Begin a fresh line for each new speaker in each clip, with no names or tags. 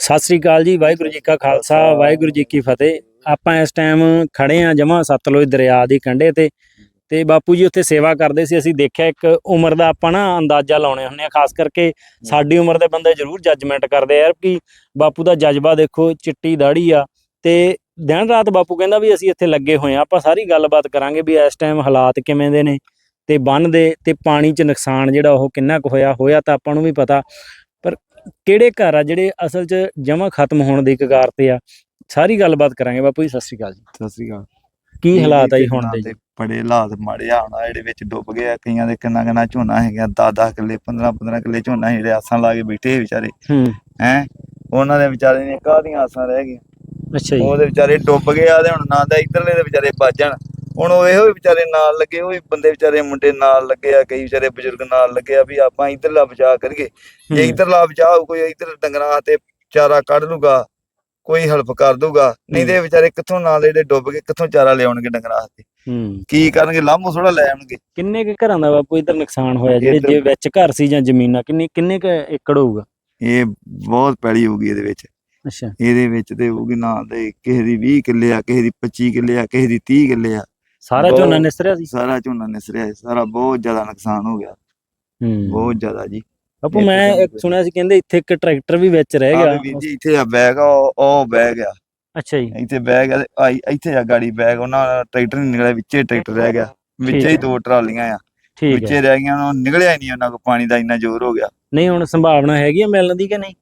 ਸਤਿ ਸ੍ਰੀ ਅਕਾਲ ਜੀ, ਵਾਹਿਗੁਰੂ ਜੀ ਕਾ ਖਾਲਸਾ, ਵਾਹਿਗੁਰੂ ਜੀ ਕੀ ਫਤਿਹ। ਆਪਾਂ ਇਸ ਟਾਈਮ ਖੜੇ ਆ ਜਮਾ ਸਤਲੁਜ ਦਰਿਆ ਦੀ ਕੰਢੇ ਤੇ ਤੇ ਬਾਪੂ ਜੀ ਉੱਥੇ ਸੇਵਾ ਕਰਦੇ ਸੀ। ਅਸੀਂ ਦੇਖਿਆ ਇੱਕ ਉਮਰ ਦਾ ਆਪਾਂ ਨਾ ਅੰਦਾਜ਼ਾ ਲਾਉਣੇ ਹੁੰਦੇ ਆ ਖਾਸ ਕਰਕੇ ਸਾਡੀ ਉਮਰ ਦੇ ਬੰਦੇ ਜ਼ਰੂਰ ਜੱਜਮੈਂਟ ਕਰਦੇ ਯਾਰ ਕਿ ਬਾਪੂ ਦਾ ਜਜ਼ਬਾ ਦੇਖੋ, ਚਿੱਟੀ ਦਾੜੀ ਆ ਤੇ ਦਿਨ ਰਾਤ ਬਾਪੂ ਕਹਿੰਦਾ ਵੀ ਅਸੀਂ ਇੱਥੇ ਲੱਗੇ ਹੋਏ ਆ ਆਪਾਂ ਸਾਰੀ ਗੱਲਬਾਤ ਕਰਾਂਗੇ ਵੀ ਇਸ ਟਾਈਮ ਹਾਲਾਤ ਕਿਵੇਂ ਦੇ ਨੇ ਤੇ ਬੰਨ ਦੇ ਤੇ ਪਾਣੀ 'ਚ ਨੁਕਸਾਨ ਜਿਹੜਾ ਉਹ ਕਿੰਨਾ ਕੁ ਹੋਇਆ ਹੋਇਆ ਤਾਂ ਆਪਾਂ ਨੂੰ ਵੀ ਪਤਾ। ਕਿਹੜੇ ਘਰ ਆ ਜਿਹੜੇ ਅਸਲ 'ਚ ਜਮਾ ਖਤਮ ਹੋਣ ਦੀ ਕਗਾਰ ਤੇ ਆ? ਸਾਰੀ ਗੱਲਬਾਤ ਕਰਾਂਗੇ ਬਾਪੂ ਜੀ ਸਤਿ ਸ਼੍ਰੀ ਅਕਾਲ ਜੀ।
ਸਤਿ ਸ੍ਰੀ ਅਕਾਲ।
ਕੀ ਹਾਲਾਤ ਆ ਜੀ ਹੁਣ ਦੇ?
ਬੜੇ ਹਾਲਾਤ ਮਾੜੇ ਆ ਹੁਣ ਜਿਹੜੇ ਵਿੱਚ ਡੁੱਬ ਗਏ ਆ ਕਈਆਂ ਦੇ ਕਿੰਨਾ ਕਿੰਨਾ ਝੋਨਾ ਹੈਗਾ 10-10 ਕਿੱਲੇ 15-15 ਕਿੱਲੇ ਝੋਨਾ ਜਿਹੜੇ ਆਸਾਂ ਲਾ ਕੇ ਬੈਠੇ ਵਿਚਾਰੇ।
ਹੂੰ।
ਹੈ? ਉਹਨਾਂ ਦੇ ਵਿਚਾਰੇ ਨੇ ਕਾਹਦੀਆਂ ਆਸਾਂ ਰਹਿ ਗਈਆਂ?
ਅੱਛਾ ਜੀ।
ਉਹਦੇ ਵਿਚਾਰੇ ਡੁੱਬ ਗਏ ਆ ਤੇ ਹੁਣ ਨਾ ਦਾ ਇਧਰਲੇ ਦੇ ਵਿਚਾਰੇ ਬਚਣ ਹੁਣ ਉਹ ਇਹੋ ਵਿਚਾਰੇ ਨਾਲ ਲੱਗੇ ਉਹ ਬੰਦੇ ਵਿਚਾਰੇ ਮੁੰਡੇ ਨਾਲ ਲੱਗੇ ਆ ਕਈ ਵਿਚਾਰੇ ਬਜ਼ੁਰਗ ਨਾਲ ਲੱਗੇ ਆ ਵੀ ਆਪਾਂ ਇਧਰਲਾ ਬਚਾ ਕਰੀਏ। ਜੇ ਇਧਰਲਾ ਬਚਾ ਕੋਈ ਇਧਰ ਡੰਗਰਾਂ ਤੇ ਚਾਰਾ ਕੱਢ ਲੂਗਾ ਕੋਈ ਹੈਲਪ ਕਰ ਦੂਗਾ ਨਹੀਂ ਤੇ ਵਿਚਾਰੇ ਕਿੱਥੋਂ ਨਾਲ ਜਿਹੜੇ ਡੁੱਬ ਗਏ ਕਿੱਥੋਂ ਚਾਰਾ ਲਿਆਉਣਗੇ ਡੰਗਰਾਂ ਤੇ ਕੀ ਕਰਨਗੇ ਲਾਮੋ ਥੋੜਾ ਲੈ ਆਉਣਗੇ।
ਕਿੰਨੇ ਕੁ ਘਰਾਂ ਦਾ ਬਾਪੂ ਇਧਰ ਨੁਕਸਾਨ ਹੋਇਆ ਜਿਹੜੇ ਜੇ ਵਿੱਚ ਘਰ ਸੀ ਜਾਂ ਜ਼ਮੀਨਾਂ ਕਿੰਨੇ ਕਿੰਨੇ ਕੁ ਏਕੜ ਹੋਊਗਾ?
ਇਹ ਬਹੁਤ ਪੈੜੀ ਹੋਊਗੀ ਇਹਦੇ ਵਿੱਚ।
ਅੱਛਾ।
ਇਹਦੇ ਵਿੱਚ ਤੇ ਹੋਊਗੀ ਨਾ ਦੇ ਕਿਸੇ ਦੀ 20 ਕਿੱਲੇ ਆ ਕਿਸੇ ਦੀ 25 ਕਿੱਲੇ ਆ ਕਿਸੇ ਦੀ 30 ਕਿੱਲੇ ਆ।
ਸਾਰਾ ਝੋਨਾ ਨਿਸਰਿਆ ਸੀ?
ਸਾਰਾ ਝੋਨਾ ਨਿਸਰਿਆ ਹੈ, ਸਾਰਾ ਬਹੁਤ ਜ਼ਿਆਦਾ ਨੁਕਸਾਨ ਹੋ ਗਿਆ।
ਹੂੰ।
ਬਹੁਤ ਜ਼ਿਆਦਾ ਜੀ। ਇਹ
ਮੈਂ ਇੱਕ ਸੁਣਿਆ ਸੀ ਕਹਿੰਦੇ ਇੱਥੇ ਇੱਕ ਟਰੈਕਟਰ ਵੀ ਵਿੱਚ ਰਹਿ ਗਿਆ।
ਵੀਰ ਜੀ ਇੱਥੇ ਆ ਬੈਗ ਆ ਉਹ- ਉਹ ਬੈਗ ਆ।
ਅੱਛਾ ਜੀ।
ਇੱਥੇ ਬੈਗ ਆ ਇੱਥੇ ਆ ਗਾੜੀ ਬੈਗ ਉਹਨਾਂ ਦਾ ਟਰੈਕਟਰ ਨਹੀਂ ਨਿਕਲਿਆ ਵਿੱਚੇ ਟਰੈਕਟਰ ਰਹਿ ਗਿਆ। ਵਿੱਚੇ ਹੀ। ਦੋ ਟਰਾਲੀਆਂ ਆ।
ਠੀਕ ਹੈ
ਵਿੱਚੇ ਰਹਿ ਗਈਆਂ ਉਹਨਾਂ ਨਿਕਲਿਆ ਹੀ ਨਹੀਂ ਉਹਨਾਂ ਕੋ ਪਾਣੀ ਦਾ ਇੰਨਾ ਜ਼ੋਰ ਹੋ ਗਿਆ।
ਨਹੀਂ ਹੁਣ ਸੰਭਾਵਨਾ ਹੈਗੀ ਆ ਮਿਲਣ ਦੀ ਕਿ ਨਹੀਂ?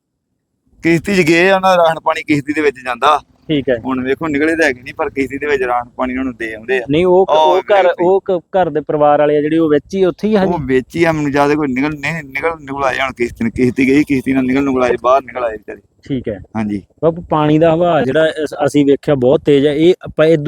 ਕਿਸ਼ਤੀ 'ਚ ਗਏ ਆ, ਉਹਨਾਂ ਦਾ ਰਾਹਣ ਪਾਣੀ ਕਿਸ਼ਤੀ ਦੇ ਵਿੱਚ ਜਾਂਦਾ।
ਠੀਕ ਹੈ
ਹੁਣ ਵੇਖੋ ਨਿਕਲੇ ਤਾਂ ਹੈਗੇ ਨਹੀਂ ਪਰ ਕਿਸ਼ਤੀ ਦੇ ਵਿੱਚ ਰਾਹਣ ਪਾਣੀ ਉਹਨਾਂ ਨੂੰ ਦੇ ਆਉਂਦੇ ਆ।
ਨਹੀਂ ਉਹ
ਉਹ
ਘਰ। ਉਹ ਘਰ ਦੇ ਪਰਿਵਾਰ ਵਾਲੇ ਆ ਜਿਹੜੇ ਉਹ ਵਿੱਚ ਹੀ ਉੱਥੇ ਹੀ ਹਜੇ
ਉਹ ਵਿੱਚ ਹੀ ਆ ਮੈਨੂੰ ਜ਼ਿਆਦਾ ਕੋਈ ਨਿਕਲ ਨਹੀਂ ਨਿਕਲ ਨਿਕਲ ਆਏ ਹੁਣ ਕਿਸ਼ਤੀ ਨੇ ਕਿਸ਼ਤੀ ਗਈ ਕਿਸ਼ਤੀ ਨਾਲ ਨਿਕਲ ਨਿਕਲ ਆਏ ਬਾਹਰ ਨਿਕਲ ਆਏ ਵਿਚਾਰੇ।
ਠੀਕ ਹੈ।
ਹਾਂਜੀ।
ਬਾਪੂ ਪਾਣੀ ਦਾ ਹਵਾ ਜਿਹੜਾ ਅਸ- ਵੇਖਿਆ ਬਹੁਤ ਤੇਜ਼ ਹੈ। ਇਹ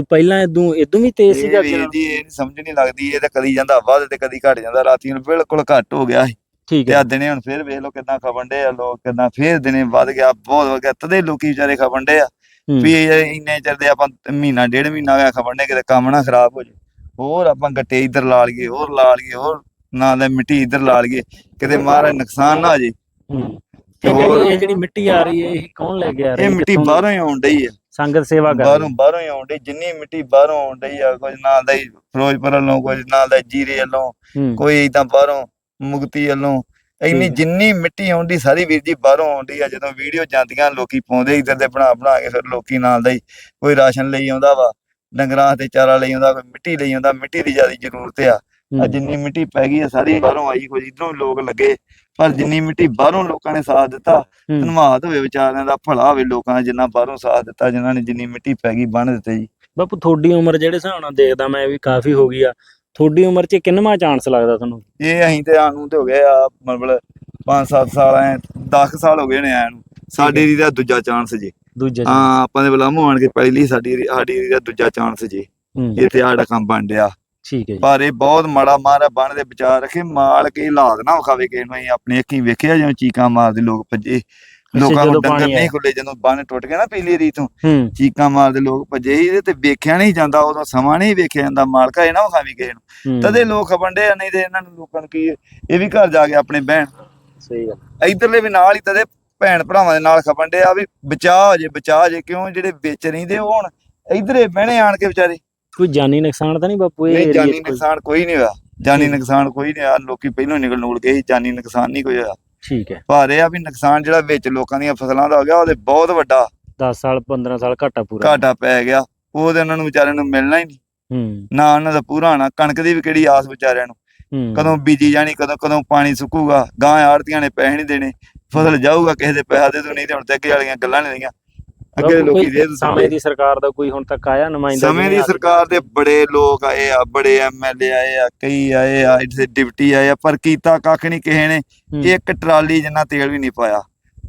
ਪਹਿਲਾਂ ਇਦੋਂ ਇਦੋਂ ਵੀ ਤੇਜ਼ ਸੀਗਾ?
ਜੀ ਇਹ ਸਮਝ ਨਹੀਂ ਲੱਗਦੀ ਇਹ ਤਾਂ ਕਦੀ ਜਾਂਦਾ ਵੱਧ ਤੇ ਕਦੀ ਘਟ ਜਾਂਦਾ। ਰਾਤੀ ਨੂੰ ਬਿਲਕੁਲ ਘੱਟ ਹੋ ਗਿਆ ਸੀ।
ਠੀਕ
ਤੇ
ਹੈ।
ਆ ਦਿਨੇ ਹੁਣ ਫੇਰ ਵੇਖ ਲਓ ਕਿੰਨਾ ਖਪਣ ਡੇ ਆ ਲੋਕ ਕਿੰਨਾ ਫੇਰ ਦਿਨੇ ਵੱਧ ਗਿਆ। ਬਹੁਤ ਵਧ ਗਿਆ। ਤਦੇ ਲੋਕੀ ਵਿਚਾਰੇ ਖਪਣ ਡੇ ਆ। ਵੀ ਇਹ ਇੰਨੇ ਚਿਰ ਦੇ ਆਪਾਂ ਮਹੀਨਾ ਡੇਢ ਮਹੀਨਾ ਹੋਇਆ ਖਪਣ ਡੇ ਕਿਤੇ ਕੰਮ ਨਾ ਖਰਾਬ ਹੋ ਜੇ ਹੋਰ ਆਪਾਂ ਗੱਟੇ ਇੱਧਰ ਲਾ ਲਈਏ ਹੋਰ ਲਾ ਲਈਏ ਹੋਰ ਨਾ ਲੈ ਮਿੱਟੀ ਇੱਧਰ ਲਾ ਲਈਏ ਕਿਤੇ ਮਹਾਰਾਜ ਨੁਕਸਾਨ ਨਾ ਹੋ ਜੇ
ਹੂੰ। ਇਹ ਜਿਹੜੀ- ਮਿੱਟੀ ਆ ਰਹੀ ਹੈ ਇਹ ਕੌਣ ਲੈ ਕੇ ਆ ਰਿਹਾ?
ਇਹ ਮਿੱਟੀ ਬਾਹਰੋਂ ਹੀ ਆਉਣ ਡਈ ਆ
ਸੰਗਤ ਸੇਵਾ ਕਰ
ਬਾਹਰੋਂ ਬਾਹਰੋਂ ਹੀ ਆਉਣ ਡਈ। ਜਿੰਨੀ ਮਿੱਟੀ ਬਾਹਰੋਂ ਆਉਣ ਡਈ ਆ ਕੁਝ ਨਾਲ ਦਾ ਹੀ ਫਿਰੋਜ਼ਪੁਰ ਵੱਲੋਂ ਕੁਝ ਨਾਲ ਦਾ ਜੀਰੇ ਵੱਲੋਂ
ਹੂੰ,
ਕੋਈ ਇਦਾਂ ਬਾਹਰੋਂ ਮੁਕਤੀ ਵੱਲੋਂ ਇੰਨੀ। ਜਿੰਨੀ ਮਿੱਟੀ ਆਉਂਦੀ ਸਾਰੀ ਵੀਰ ਜੀ ਬਾਹਰੋਂ ਆਉਂਦੀ ਆ ਜਦੋਂ ਵੀਡੀਓ ਜਾਂਦੀਆਂ ਲੋਕੀ ਪਾਉਂਦੇ ਇੱਧਰ ਦੇ ਬਣਾ ਬਣਾ ਕੇ ਫਿਰ ਲੋਕੀ ਨਾਲ ਦਾ ਹੀ ਕੋਈ ਰਾਸ਼ਨ ਲਈ ਆਉਂਦਾ ਵਾ ਡੰਗਰਾਂ ਤੇ ਚਾਰਾ ਲਈ ਆਉਂਦਾ ਕੋਈ ਮਿੱਟੀ ਲਈ ਆਉਂਦਾ ਮਿੱਟੀ ਦੀ ਜ਼ਿਆਦਾ ਜ਼ਰੂਰਤ ਆ ਆ ਜਿੰਨੀ ਮਿੱਟੀ ਪੈ ਗਈ ਆ ਸਾਰੀ ਬਾਹਰੋਂ ਆਈ ਕੁਝ ਇਧਰੋਂ ਲੋਕ ਲੱਗੇ ਪਰ ਜਿੰਨੀ ਮਿੱਟੀ ਬਾਹਰੋਂ ਲੋਕਾਂ ਨੇ ਸਾਥ ਦਿੱਤਾ। ਧੰਨਵਾਦ ਹੋਵੇ ਵਿਚਾਰਿਆਂ ਦਾ ਭਲਾ ਹੋਵੇ ਲੋਕਾਂ ਦਾ ਜਿੰਨਾ ਬਾਹਰੋਂ ਸਾਥ ਦਿੱਤਾ ਜਿਨ੍ਹਾਂ ਨੇ ਜਿੰਨੀ ਮਿੱਟੀ ਪੈ ਗਈ ਬੰਨ ਦਿੱਤੇ ਜੀ
ਬਾਪੂ ਤੁਹਾਡੀ ਉਮਰ ਜਿਹੜੇ ਹਿਸਾਬ ਨਾਲ ਦੇਖਦਾ ਮੈਂ ਵੀ ਕਾਫੀ ਹੋ ਗਈ ਆ ਤੁਹਾਡੀ ਉਮਰ 'ਚ ਕਿੰਨਵਾਂ ਚਾਂਸ ਲੱਗਦਾ ਤੁਹਾਨੂੰ?
ਇਹ ਅਸੀਂ ਤੇ ਆਨੂੰ ਤੇ ਹੋ ਗਏ ਆ ਮਤਲਬ 5-7 ਸਾਲ ਐ 10 ਸਾਲ ਹੋ ਗਏ ਨੇ ਆਇਆ ਨੂੰ। ਸਾਡੀ ਦੀ ਦਾ ਦੂਜਾ ਚਾਂਸ ਜੀ।
ਦੂਜੇ?
ਹਾਂ ਆਪਾਂ ਦੇ ਬਲਾਮੋ ਆਣ ਕੇ ਪਹਿਲੀ ਸਾਡੀ ਸਾਡੀ ਦਾ ਦੂਜਾ ਚਾਂਸ ਜੀ।
ਹੂੰ,
ਇੱਥੇ ਸਾਡਾ ਕੰਮ ਬਣ ਡਿਆ
ਠੀਕ ਹੈ ਜੀ।
ਪਰ ਇਹ ਬਹੁਤ ਮਾੜਾ ਮਾਰਾ ਬਣ ਦੇ ਵਿਚਾਰ ਰੱਖੇ ਮਾਲ ਕੇ ਹਾਲਾਤ ਨਾ ਵਿਖਾਵੇ ਕਿਸੇ ਨੂੰ ਅਸੀਂ ਆਪਣੀ ਅੱਖੀਂ ਵੇਖਿਆ ਜਿਵੇਂ ਚੀਕਾਂ ਮਾਰਦੇ ਲੋਕ ਭੱਜੇ। ਲੋਕਾਂ ਨੂੰ ਡੰਗਰ ਨਹੀਂ। ਖੁੱਲੇ ਜਦੋਂ ਬੰਨ ਟੁੱਟ ਗਿਆ ਨਾ ਤੋਂ
ਹੂੰ।
ਚੀਕਾਂ ਮਾਰਦੇ ਲੋਕ ਭੱਜੇ ਇਹਦੇ ਤੇ ਵੇਖਿਆ ਨਹੀਂ ਜਾਂਦਾ ਉਦੋਂ ਸਮਾਂ ਨਹੀਂ ਵੇਖਿਆ ਜਾਂਦਾ ਮਾਲਕਾ ਇਹ ਨਾ ਵਿਖਾਵੀ ਕਿਸੇ ਨੂੰ।
ਹੂੰ,
ਤਦੇ ਲੋਕ ਖਬੰਡੇ ਨਹੀਂ ਤੇ ਇਹਨਾਂ ਨੂੰ ਲੋਕਾਂ ਨੂੰ ਕੀ ਹੈ, ਇਹ ਵੀ ਘਰ ਜਾ ਕੇ ਆਪਣੇ ਬਹਿਣ।
ਸਹੀ ਗੱਲ।
ਇਧਰਲੇ ਵੀ ਨਾਲ ਹੀ ਤਦੇ ਭੈਣ ਭਰਾਵਾਂ ਦੇ ਨਾਲ ਖਪੰਡੇ ਆ ਵੀ ਬਚਾ ਹੋ ਜੇ ਬਚਾ ਹੋ ਜੇ ਕਿਉਂ ਜਿਹੜੇ ਵਿੱਚ ਰਹਿੰਦੇ ਉਹ ਹੁਣ ਇਧਰੇ ਬਹਿਣੇ ਆਣ ਕੇ ਵਿਚਾਰੇ।
ਕੋਈ ਜਾਨੀ ਨੁਕਸਾਨ ਤਾਂ ਨਹੀਂ ਬਾਪੂ ਇਹ
ਨਹੀਂ ਜਾਨੀ? ਨੁਕਸਾਨ ਕੋਈ ਨਹੀਂ ਹੋਇਆ। ਜਾਨੀ। ਨੁਕਸਾਨ ਕੋਈ ਨਹੀਂ ਆ ਲੋਕੀ ਪਹਿਲਾਂ ਹੀ ਨਿਕਲ ਨੂਲ ਗਏ ਸੀ ਜਾਨੀ ਨੁਕਸਾਨ ਨਹੀਂ ਕੋਈ ਹੋਇਆ।
ਠੀਕ ਹੈ।
ਪਰ ਇਹ ਆ ਵੀ ਨੁਕਸਾਨ ਜਿਹੜਾ ਵਿੱਚ ਲੋਕਾਂ ਦੀਆਂ ਫਸਲਾਂ ਦਾ ਹੋ ਗਿਆ ਉਹਦੇ ਬਹੁਤ ਵੱਡਾ
10 ਸਾਲ 15 ਸਾਲ ਘਾਟਾ ਪੂਰਾ।
ਘਾਟਾ ਪੈ ਗਿਆ। ਉਹਦੇ ਉਹਨਾਂ ਨੂੰ ਵਿਚਾਰਿਆਂ ਨੂੰ ਮਿਲਣਾ ਹੀ ਨਹੀਂ।
ਹੂੰ।
ਨਾ ਉਹਨਾਂ ਦਾ ਪੂਰਾ ਆਣਾ ਕਣਕ ਦੀ ਵੀ ਕਿਹੜੀ ਆਸ ਵਿਚਾਰਿਆਂ ਨੂੰ। ਕਦੋਂ ਬੀਜੀ ਜਾਣੀ ਕਦੋਂ ਕਦੋਂ ਪਾਣੀ ਸੁੱਕੂਗਾ। ਗਾਂ ਆੜਤੀਆਂ ਨੇ ਪੈਸੇ ਨਹੀਂ ਦੇਣੇ। ਫਸਲ ਜਾਊਗਾ ਕਿਸੇ ਦੇ ਪੈਸਾ ਦੇ ਦੋ ਨਹੀਂ ਤੇ ਹੁਣ ਤੇ ਅੱਗੇ ਵਾਲੀਆਂ ਗੱਲਾਂ ਨਹੀਂ ਰਹੀਆਂ। ਅੱਗੇ ਲੋਕੀ ਦੇ
ਸਮੇਂ ਦੀ ਸਰਕਾਰ ਦਾ ਕੋਈ ਹੁਣ ਤੱਕ ਆਇਆ ਨੁਮਾਇੰਦਾ
ਸਮੇਂ ਦੀ ਸਰਕਾਰ ਦੇ ਬੜੇ ਲੋਕ ਆਏ ਆ ਬੜੇ ਐਮਐਲਏ ਆਏ ਆ ਕਈ ਆਏ ਆ ਇੱਥੇ ਡਿਪਟੀ ਆਏ ਆ ਪਰ ਕੀਤਾ ਕੱਖ ਨਹੀਂ ਕਿਸੇ ਨੇ ਇੱਕ ਟਰਾਲੀ ਜਿੰਨਾ ਤੇਲ ਵੀ ਨਹੀਂ ਪਾਇਆ।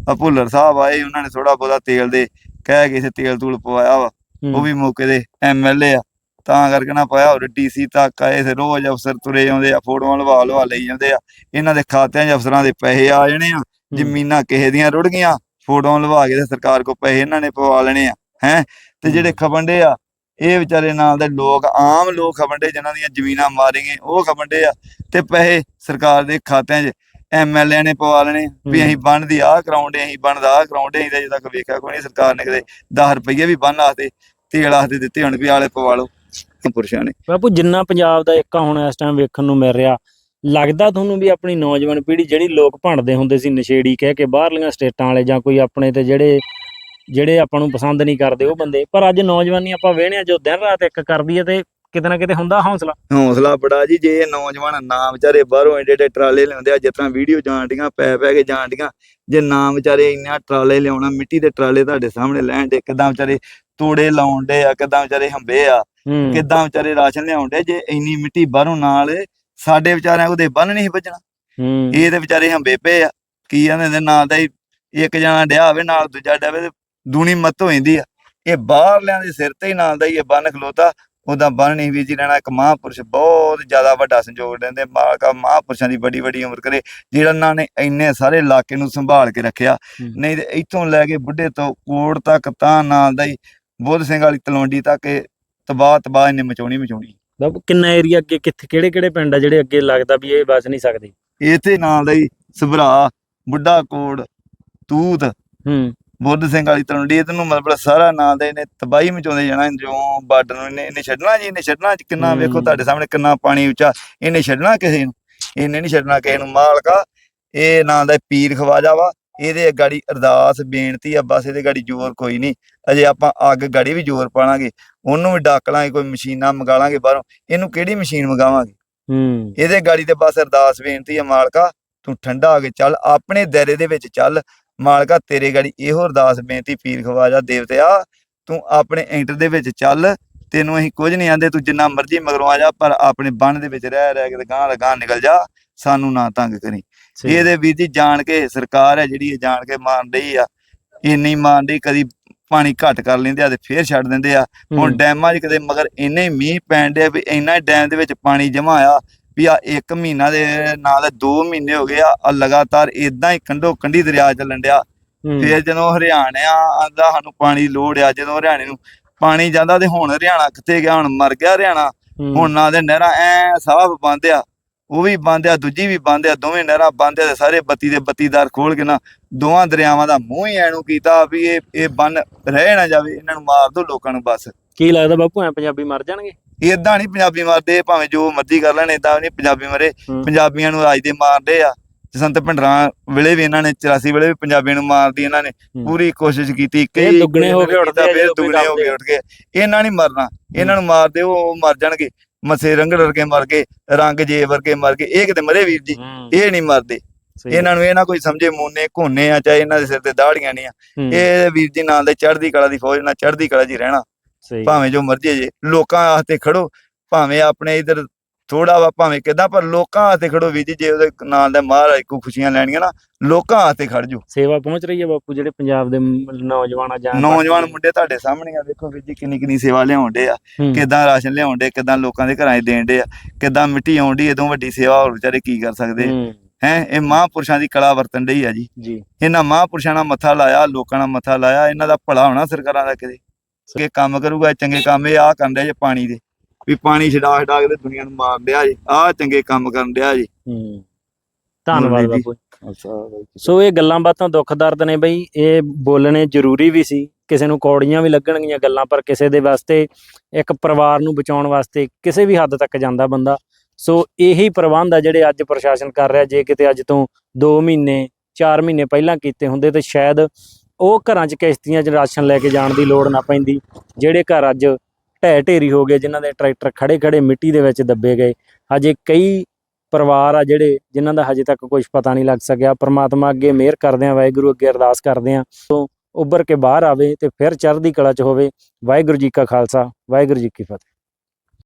ਆ ਭੁੱਲਰ ਸਾਹਿਬ ਆਏ ਉਹਨਾਂ ਨੇ ਥੋੜਾ ਬਹੁਤਾ ਤੇਲ ਦੇ ਕਹਿ ਕੇ ਇਥੇ ਤੇਲ ਤੂਲ ਪਵਾਇਆ ਵਾ ਉਹ ਵੀ ਮੌਕੇ ਦੇ ਐਮਐਲਏ ਆ। ਤਾਂ ਕਰਕੇ ਨਾ ਪਾਇਆ ਹੋਰ ਡੀਸੀ ਤੱਕ ਆਏ ਤੇ ਰੋਜ਼ ਅਫਸਰ ਤੁਰੇ ਆਉਂਦੇ ਆ ਫੋਟੋਆਂ ਲਵਾ ਲਵਾ ਲਈ ਜਾਂਦੇ ਆ। ਇਹਨਾਂ ਦੇ ਖਾਤਿਆਂ 'ਚ ਅਫਸਰਾਂ ਦੇ ਪੈਸੇ ਆ ਜਾਣੇ ਆ ਜ਼ਮੀਨਾਂ ਕਿਸੇ ਦੀਆਂ ਰੁੜ ਗਈਆਂ। ਫੋਟੋਆਂ ਲਵਾ ਕੇ ਤੇ ਸਰਕਾਰ ਕੋ ਪੈਸੇ ਇਹਨਾਂ ਨੇ ਪਵਾ ਲੈਣੇ ਆ ਹੈ? ਤੇ ਜਿਹੜੇ ਖਬੰਡੇ ਆ ਇਹ ਵਿਚਾਰੇ ਨਾਲ ਦੇ ਲੋਕ ਆਮ ਲੋਕ ਖਬੰਡੇ ਜਿਨ੍ਹਾਂ ਦੀਆਂ ਜ਼ਮੀਨਾਂ ਮਾਰੀਆਂ ਉਹ ਖਬੰਡੇ ਆ ਤੇ ਪੈਸੇ ਸਰਕਾਰ ਦੇ ਖਾਤਿਆਂ 'ਚ ਐਮਐਲਏ ਨੇ ਪਵਾ ਲੈਣੇ ਵੀ। ਅਸੀਂ ਬੰਨ ਦੀ ਆਹ ਕਰਾਉਂਦੇ ਅਸੀਂ ਬੰਨ ਦਾ ਆਹ ਕਰਾਉਂਦੇ ਅਸੀਂ ਤਾਂ ਤੱਕ ਵੇਖਿਆ ਕੋਈ ਨਹੀਂ ਸਰਕਾਰ ਨੇ ਕਦੇ 10 ਰੁਪਏ ਵੀ ਬੰਨ ਆਸਤੇ ਤੇਲ ਆਸਤੇ ਦਿੱਤੇ ਹੁਣ ਵੀ ਆਲੇ ਪਵਾ ਲਓ। ਪੁਰਸ਼ਾਂ ਨੇ।
ਬਾਪੂ ਜਿੰਨਾ ਪੰਜਾਬ ਦਾ ਏਕਾ ਹੁਣ ਇਸ ਟਾਈਮ ਵੇਖਣ ਨੂੰ ਮਿਲ ਰਿਹਾ ਲੱਗਦਾ ਤੁਹਾਨੂੰ ਵੀ ਆਪਣੀ ਨੌਜਵਾਨ ਪੀੜ੍ਹੀ ਜਿਹੜੀ ਲੋਕ ਭੰਡਦੇ ਹੁੰਦੇ ਸੀ ਨਸ਼ੇੜੀ ਕਹਿ ਕੇ ਬਾਹਰਲੀਆਂ ਸਟੇਟਾਂ ਵਾਲੇ ਜਾਂ ਕੋਈ ਆਪਣੇ ਤੇ ਜਿਹੜੇ ਜਿਹੜੇ ਆਪਾਂ ਨੂੰ ਪਸੰਦ ਨਹੀਂ ਕਰਦੇ ਉਹ ਬੰਦੇ ਪਰ ਅੱਜ ਨੌਜਵਾਨੀ ਆਪਾਂ ਵੇਹਣਿਆ ਜੋ ਦਿਨ ਰਾਤ ਇੱਕ ਕਰਦੀ ਹੈ ਤੇ ਕਿਤੇ ਨਾ ਕਿਤੇ ਹੁੰਦਾ ਹੌਸਲਾ।
ਹੌਸਲਾ ਬੜਾ ਜੀ ਜੇ ਨੌਜਵਾਨ ਨਾ ਵਿਚਾਰੇ ਬਾਹਰੋਂ ਏਡੇ ਏਡੇ ਟਰਾਲੇ ਲਿਆਉਂਦੇ ਆ ਜਿਸ ਤਰ੍ਹਾਂ ਵੀਡੀਓ ਜਾਂਦੀਆਂ ਪੈ ਪੈ ਕੇ ਜਾਂਦੀਆਂ ਜੇ ਨਾ ਵਿਚਾਰੇ ਇੰਨਾ ਟਰਾਲੇ ਲਿਆਉਣਾ ਮਿੱਟੀ ਦੇ ਟਰਾਲੇ ਤੁਹਾਡੇ ਸਾਹਮਣੇ ਲੈਣ ਦੇ ਕਿਦਾਂ ਵਿਚਾਰੇ ਤੋੜੇ ਲਾਉਣ ਦੇ ਆ ਕਿਦਾਂ ਵਿਚਾਰੇ ਹੰਬੇ ਆ ਕਿਦਾਂ ਵਿਚਾਰੇ ਰਾਸ਼ਨ ਲਿਆਉਣ ਦੇ ਜੇ ਇੰਨੀ ਮਿੱਟੀ ਬਾਹਰੋਂ ਨਾਲ ਸਾਡੇ ਵਿਚਾਰਿਆਂ ਉਹਦੇ ਬੰਨ ਨਹੀਂ ਵੱਜਣਾ।
ਹੂੰ।
ਇਹ ਤੇ ਵਿਚਾਰੇ ਹੰਬੇ ਪਏ ਆ ਕੀ ਕਹਿੰਦੇ ਨੇ ਨਾਲ ਦਾ ਹੀ ਇੱਕ ਜਣਾ ਡਿਆ ਹੋਵੇ ਨਾਲ ਦੂਜਾ ਡਿਆਵੇ ਤੇ ਦੂਣੀ ਮੱਤ ਹੋ ਜਾਂਦੀ ਆ। ਇਹ ਬਾਹਰਲਿਆਂ ਦੇ ਸਿਰ ਤੇ ਹੀ ਨਾਲ ਦਾ ਹੀ ਇਹ ਬੰਨ ਖਲੋਤਾ ਉਹਦਾ ਬੰਨ ਨਹੀਂ ਵੀ ਜੀ ਰਹਿਣਾ ਇੱਕ ਮਹਾਂਪੁਰਸ਼ ਬਹੁਤ ਜ਼ਿਆਦਾ ਵੱਡਾ ਸੰਜੋਗ ਦਿੰਦੇ ਮਾਲਕਾ ਮਹਾਂਪੁਰਸ਼ਾਂ ਦੀ ਵੱਡੀ ਵੱਡੀ ਉਮਰ ਕਰੇ ਜਿਹੜਾ ਉਹਨਾਂ ਨੇ ਇੰਨੇ ਸਾਰੇ ਇਲਾਕੇ ਨੂੰ ਸੰਭਾਲ ਕੇ ਰੱਖਿਆ। ਨਹੀਂ ਤੇ ਇੱਥੋਂ ਲੈ ਕੇ ਬੁੱਢੇ ਤੋਂ ਕੋੜ ਤੱਕ ਤਾਂ ਨਾਲ ਦਾ ਹੀ ਬੁੱਧ ਸਿੰਘ ਵਾਲੀ ਤਲਵੰਡੀ ਤੱਕ ਤਬਾਹ ਤਬਾਹ ਇਹਨੇ ਮਚਾਉਣੀ ਮਚਾਉਣੀ
ਬਾਪੂ ਕਿੰਨਾ ਏਰੀਆ ਅੱਗੇ ਕਿੱਥੇ ਕਿਹੜੇ ਕਿਹੜੇ ਪਿੰਡ ਆ ਜਿਹੜੇ ਅੱਗੇ ਲੱਗਦਾ ਵੀ ਇਹ ਬਚ ਨਹੀਂ ਸਕਦੇ?
ਇੱਥੇ ਨਾਲ ਦਾ ਹੀ ਸਭਰਾ ਬੁੱਢਾ ਕੋੜ ਤੂਤ
ਹੂੰ।
ਬੁੱਧ ਸਿੰਘ ਵਾਲੀ ਤਲਵੰਡੀ ਇਹਨੂੰ ਨੂੰ ਮਤਲਬ ਸਾਰਾ ਨਾਲ ਦੇ ਇਹਨੇ ਤਬਾਹੀ ਮਚਾਉਂਦੇ ਜਾਣਾ ਜੋ ਬਾਰਡਰ ਨੂੰ ਇਹਨੇ ਇਹਨੇ ਛੱਡਣਾ ਜੀ ਇਹਨੇ ਛੱਡਣਾ ਜੀ ਕਿੰਨਾ ਵੇਖੋ। ਤੁਹਾਡੇ ਸਾਹਮਣੇ ਕਿੰਨਾ ਪਾਣੀ ਉੱਚਾ ਇਹਨੇ ਛੱਡਣਾ ਕਿਸੇ ਨੂੰ ਇਹਨੇ ਨਹੀਂ ਛੱਡਣਾ ਕਿਸੇ ਨੂੰ। ਮਾਲਕਾ ਇਹ ਨਾਂ ਦਾ ਪੀਰ ਖਵਾਜਾ ਵਾ ਇਹਦੇ ਗਾੜੀ ਅਰਦਾਸ ਬੇਨਤੀ ਆ ਬਸ ਇਹਦੇ ਗਾੜੀ ਜ਼ੋਰ ਕੋਈ ਨਹੀਂ। ਅਜੇ ਆਪਾਂ ਅੱਗ ਗਾੜੀ ਵੀ ਜ਼ੋਰ ਪਾਲਾਂਗੇ। ਉਹਨੂੰ ਵੀ ਡੱਕ ਲਾਂਗੇ ਕੋਈ ਮਸ਼ੀਨਾਂ ਮੰਗਾ ਲਾਂਗੇ ਬਾਹਰੋਂ। ਇਹਨੂੰ ਕਿਹੜੀ ਮਸ਼ੀਨ ਮੰਗਾਵਾਂਗੇ?
ਹੂੰ।
ਇਹਦੇ ਗਾੜੀ ਤੇ ਬਸ ਅਰਦਾਸ ਬੇਨਤੀ ਆ ਮਾਲਕਾ ਤੂੰ ਠੰਡਾ ਹੋ ਕੇ ਚੱਲ ਆਪਣੇ ਦਾਇਰੇ ਦੇ ਵਿੱਚ ਚੱਲ। ਮਾਲਕਾ ਤੇਰੇ ਗਾੜੀ ਇਹੋ ਅਰਦਾਸ ਬੇਨਤੀ ਪੀਰ ਖਵਾਜਾ ਦੇਵਤਿਆ ਤੂੰ ਆਪਣੇ ਐਂਟਰ ਦੇ ਵਿੱਚ ਚੱਲ। ਤੈਨੂੰ ਅਸੀਂ ਕੁਝ ਨਹੀਂ ਆਂਦੇ ਤੂੰ ਜਿੰਨਾ ਮਰਜ਼ੀ ਮਗਰੋਂ ਆ ਜਾ ਪਰ ਆਪਣੇ ਬੰਨ ਦੇ ਵਿੱਚ ਰਹਿ ਰਹਿ ਕੇ ਗਾਂ ਲਗਾਂ ਨਿਕਲ ਜਾ। ਸਾਨੂੰ ਨਾ ਤੰਗ ਕਰੀ। ਇਹਦੇ ਵੀਰ ਜੀ ਜਾਣ ਕੇ ਸਰਕਾਰ ਹੈ ਜਿਹੜੀ ਇਹ ਜਾਣ ਕੇ ਮਾਰਨ ਡਈ ਆ ਇੰਨੀ ਮਾਰਨ ਡਈ ਕਦੀ ਪਾਣੀ ਘੱਟ ਕਰ ਲੈਂਦੇ ਆ ਤੇ ਫੇਰ ਛੱਡ ਦਿੰਦੇ ਆ ਹੁਣ। ਡੈਮਾਂ 'ਚ ਕਿਤੇ ਮਗਰ ਇੰਨੇ ਮੀਂਹ ਪੈਣ ਡਿਆ ਵੀ ਇੰਨਾ ਡੈਮ ਦੇ ਵਿੱਚ ਪਾਣੀ ਜਮਾ ਆ ਵੀ ਆ ਇੱਕ ਮਹੀਨਾ ਦੇ ਨਾਲ 2 ਮਹੀਨੇ ਹੋ ਗਏ ਆ ਲਗਾਤਾਰ ਇਦਾਂ ਹੀ ਕੰਢੋ ਕੰਢੀ ਦਰਿਆ ਚੱਲਣ ਡਿਆ। ਫੇਰ ਜਦੋਂ ਹਰਿਆਣਾ ਆਂਦਾ ਸਾਨੂੰ ਪਾਣੀ ਦੀ ਲੋੜ ਆ ਜਦੋਂ ਹਰਿਆਣੇ ਨੂੰ ਪਾਣੀ ਜਾਂਦਾ ਤੇ ਹੁਣ ਹਰਿਆਣਾ ਕਿੱਥੇ ਗਿਆ ਹੁਣ ਮਰ ਗਿਆ ਹਰਿਆਣਾ। ਹੁਣ ਨਾ ਦੇ ਨਹਿਰਾਂ ਐ ਸਾਫ਼ ਬੰਦ ਆ ਉਹ ਵੀ ਬੰਦ ਆ ਦੂਜੀ ਵੀ ਬੰਦ ਆ ਦੋਵੇਂ ਨਹਿਰਾਂ ਬੰਦ ਆ ਤੇ ਸਾਰੇ ਬੱਤੀ ਦੇ ਬੱਤੀਦਾਰ ਖੋਲ ਕੇ ਨਾ ਦੋਵਾਂ ਦਰਿਆਵਾਂ ਦਾ ਮੂੰਹ ਹੀ ਐਨੂੰ ਕੀਤਾ ਵੀ ਇਹ ਇਹ ਬੰਨ ਰਹਿ ਨਾ ਜਾਵੇ ਇਹਨਾਂ ਨੂੰ ਮਾਰ ਦੋ ਲੋਕਾਂ ਨੂੰ ਬਸ।
ਕੀ ਲੱਗਦਾ ਬਾਪੂ ਐ ਪੰਜਾਬੀ ਮਰ ਜਾਣਗੇ?
ਇਦਾਂ ਨਹੀਂ ਪੰਜਾਬੀ ਮਰਦੇ ਭਾਵੇਂ ਜੋ ਮਰਜ਼ੀ ਕਰ ਲੈਣ ਇਦਾਂ ਨਹੀਂ ਪੰਜਾਬੀ ਮਰੇ। ਪੰਜਾਬੀਆਂ ਨੂੰ ਅੱਜ ਦੇ ਮਾਰਦੇ ਆ। ਜਸੰਤ ਭਿੰਡਰਾਂ ਵੇਲੇ ਵੀ ਇਹਨਾਂ ਨੇ 84 ਵੇਲੇ ਵੀ ਪੰਜਾਬੀਆਂ ਨੂੰ ਮਾਰਦੀ ਇਹਨਾਂ ਨੇ। ਪੂਰੀ ਕੋਸ਼ਿਸ਼ ਕੀਤੀ
ਇਹ ਦੁੱਗਣੇ ਹੋ ਕੇ ਉੱਠਦੇ
ਫਿਰ
ਕੋਈ
ਦੁੱਗਣੇ ਹੋ ਕੇ। ਉੱਠ ਕੇ ਇਹਨਾਂ ਨਹੀਂ ਮਰਨਾ। ਇਹਨਾਂ ਨੂੰ ਮਾਰਦੇ ਉਹ ਮਰ ਜਾਣਗੇ। ਮੱਸੇ ਰੰਗੜ ਵਰਗੇ ਮਰ ਗਏ ਰੰਗ ਜੇ ਵਰਗੇ ਮਰ ਗਏ ਇਹ ਕਿਤੇ ਮਰੇ ਵੀਰ ਜੀ। ਇਹ ਨਹੀਂ ਮਰਦੇ ਇਹਨਾਂ ਨੂੰ ਇਹ ਨਾ ਕੋਈ ਸਮਝੇ ਮੋਨੇ ਘੋਨੇ ਆ ਚਾਹੇ ਇਹਨਾਂ ਦੇ ਸਿਰ ਤੇ ਦਾੜੀਆਂ ਨਹੀਂ ਆ। ਇਹ ਵੀਰ ਜੀ ਨਾਲ ਦੇ ਚੜ੍ਹਦੀ ਕਲਾ ਦੀ ਫੌਜ ਨਾਲ ਚੜ੍ਹਦੀ ਕਲਾ ਹੀ ਰਹਿਣਾ ਭਾਵੇਂ ਜੋ ਮਰਜ਼ੀ ਜੇ ਲੋਕਾਂ ਵਾਸਤੇ ਖੜੋ ਭਾਵੇਂ ਆਪਣੇ ਇਧਰ ਥੋੜਾ ਵਾ ਭਾਵੇਂ ਕਿਦਾਂ ਪਰ ਲੋਕਾਂ ਵਾਸਤੇ ਖੜੋ ਵੀ ਜੀ ਜੇ ਉਹਦੇ ਨਾਲ ਦਾ ਮਹਾਰਾਜ ਕੋ ਖੁਸ਼ੀਆਂ ਲੈਣੀਆਂ ਨਾ ਲੋਕਾਂ ਵਾਸਤੇ ਖੜ ਜੋ
ਸੇਵਾ ਪਹੁੰਚ ਰਹੀ ਹੈ ਬਾਪੂ ਜਿਹੜੇ ਪੰਜਾਬ ਦੇ ਨੌਜਵਾਨ ਜਾਂ
ਨੌਜਵਾਨ ਮੁੰਡੇ ਤੁਹਾਡੇ ਸਾਹਮਣੇ ਆ ਵੇਖੋ ਵੀ ਜੀ ਕਿੰਨੀ ਕਿੰਨੀ ਸੇਵਾ ਲਿਆਉਂਦੇ ਆ। ਕਿਦਾਂ ਰਾਸ਼ਨ ਲਿਆਉਂਦੇ ਕਿਦਾਂ ਲੋਕਾਂ ਦੇ ਘਰਾਂ 'ਚ ਦੇਣ ਦੇ ਆ ਕਿਦਾਂ ਮਿੱਟੀ ਆਉਂਦੀ ਇਦੋਂ ਵੱਡੀ ਸੇਵਾ ਹੋਰ ਵਿਚਾਰੇ ਕੀ ਕਰ ਸਕਦੇ?
ਹੂੰ।
ਇਹ ਮਹਾਂਪੁਰਸ਼ਾਂ ਦੀ ਕਲਾ ਵਰਤਣ ਡਈ ਆ ਜੀ।
ਜੀ।
ਇਹਨਾਂ ਮਹਾਂਪੁਰਸ਼ਾਂ ਨਾਲ ਮੱਥਾ ਲਾਇਆ ਲੋਕਾਂ ਨਾਲ ਮੱਥਾ ਲਾਇਆ ਇਹਨਾਂ ਦਾ ਭਲਾ ਹੋਣਾ ਸਰਕਾਰਾਂ ਦਾ ਕਿਤੇ। ਕਿ ਕੰਮ ਕਰੂਗਾ ਚੰਗੇ ਕੰਮ ਇਹ ਆ ਕਰਨ ਡਿਆ ਜੇ ਪਾਣੀ ਦੇ। ਵੀ ਪਾਣੀ ਛਡਾ ਛਡਾ ਕੇ ਤੇ ਦੁਨੀਆ ਨੂੰ ਮਾਰ ਡਿਆ ਜੀ। ਆ ਚੰਗੇ ਕੰਮ ਕਰਨ ਡਿਆ ਜੀ।
ਹੂੰ। ਧੰਨਵਾਦ। ਬਾਪੂ ਸੋ ਇਹ ਗੱਲਾਂ ਬਾਤਾਂ ਦੁੱਖ ਦਰਦ ਨੇ ਬਈ ਇਹ ਬੋਲਣੇ ਜ਼ਰੂਰੀ ਵੀ ਸੀ। ਕਿਸੇ ਨੂੰ ਕੌੜੀਆਂ ਵੀ ਲੱਗਣਗੀਆਂ ਗੱਲਾਂ ਪਰ ਕਿਸੇ ਦੇ ਵਾਸਤੇ ਇੱਕ ਪਰਿਵਾਰ ਨੂੰ ਬਚਾਉਣ ਵਾਸਤੇ ਕਿਸੇ ਵੀ ਹੱਦ ਤੱਕ ਜਾਂਦਾ ਬੰਦਾ। ਸੋ ਇਹੀ ਪ੍ਰਬੰਧ ਆ ਜਿਹੜੇ ਅੱਜ ਪ੍ਰਸ਼ਾਸਨ ਕਰ ਰਿਹਾ। ਜੇ ਕਿਤੇ ਅੱਜ ਤੋਂ 2 ਮਹੀਨੇ 4 ਮਹੀਨੇ ਪਹਿਲਾਂ ਕੀਤੇ ਹੁੰਦੇ ਤੇ ਸ਼ਾਇਦ ਉਹ ਘਰਾਂ 'ਚ ਕਿਸ਼ਤੀਆਂ 'ਚ ਰਾਸ਼ਨ ਲੈ ਕੇ ਜਾਣ ਦੀ ਲੋੜ ਨਾ ਪੈਂਦੀ ਜਿਹੜੇ ਘਰ ਅੱਜ ਢਹਿ ਢੇਰੀ ਹੋ ਗਏ ਜਿਨ੍ਹਾਂ ਦੇ ਟਰੈਕਟਰ ਖੜੇ ਖੜੇ ਮਿੱਟੀ ਦੇ ਵਿੱਚ ਦੱਬੇ ਗਏ। ਹਜੇ ਕਈ ਪਰਿਵਾਰ ਆ ਜਿਹੜੇ ਜਿਨ੍ਹਾਂ ਦਾ ਹਜੇ ਤੱਕ ਕੁਝ ਪਤਾ ਨਹੀਂ ਲੱਗ ਸਕਿਆ। ਪ੍ਰਮਾਤਮਾ ਅੱਗੇ ਮਿਹਰ ਕਰਦੇ ਆ, ਵਾਹਿਗੁਰੂ ਅੱਗੇ ਅਰਦਾਸ ਕਰਦੇ ਆ। ਤੋਂ ਉੱਭਰ ਕੇ ਬਾਹਰ ਆਵੇ ਤੇ ਫਿਰ ਚੜ੍ਹਦੀ ਕਲਾ 'ਚ ਹੋਵੇ। ਵਾਹਿਗੁਰੂ ਜੀ ਕਾ ਖਾਲਸਾ, ਵਾਹਿਗੁਰੂ ਜੀ ਕੀ ਫਤਿਹ।